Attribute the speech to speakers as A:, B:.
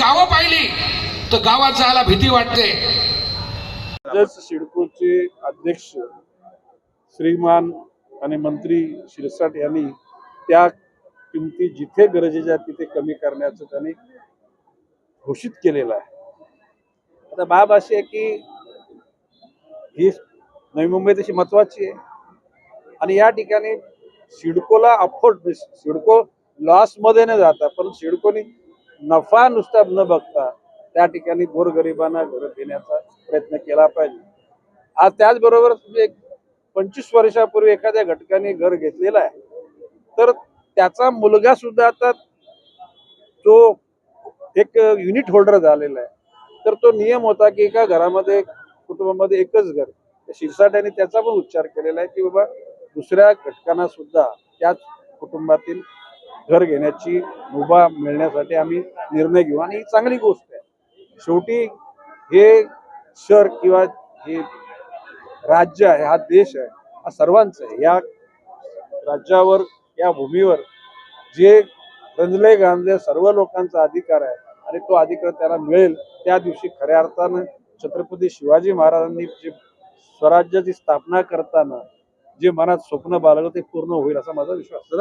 A: गावं पाहिली तर गावात जायला भीती वाटते.
B: सिडकोचे अध्यक्ष श्रीमान आणि मंत्री शिरसाट यांनी त्या किमती जिथे गरजेच्या तिथे कमी करण्याचं त्यांनी घोषित केलेलं आहे. आता बाब अशी आहे की ही नवी मुंबई तशी महत्वाची आहे. आणि या ठिकाणी सिडकोला अफोर्ड सिडको लॉसमध्ये न जाता पण सिडकोनी नफा नुसता न बघता त्या ठिकाणी गोरगरिबांना घर देण्याचा प्रयत्न केला पाहिजे. आज त्याचबरोबर एक पंचवीस वर्षापूर्वी एखाद्या घटकाने घर घेतलेलं आहे तर त्याचा मुलगा सुद्धा आता तो एक युनिट होल्डर झालेला आहे. तर तो नियम होता की एका घरामध्ये कुटुंबामध्ये एकच घर. शिरसाट्याने त्याचा पण उच्चार केलेला आहे की बाबा दुसऱ्या घटकांना सुद्धा त्याच कुटुंबातील घर घेण्याची मुभा मिळण्यासाठी आम्ही निर्णय घेऊ. आणि ही चांगली गोष्ट आहे. शेवटी हे शहर किंवा हे राज्य आहे हा देश आहे हा सर्वांचा आहे. या राज्यावर या भूमीवर जे रंजले गांजले सर्व लोकांचा अधिकार आहे आणि तो अधिकार त्याला मिळेल त्या दिवशी खऱ्या अर्थानं छत्रपती शिवाजी महाराजांनी जे स्वराज्याची स्थापना करताना जे मनात स्वप्न बाळगलं ते पूर्ण होईल असा माझा विश्वास आहे.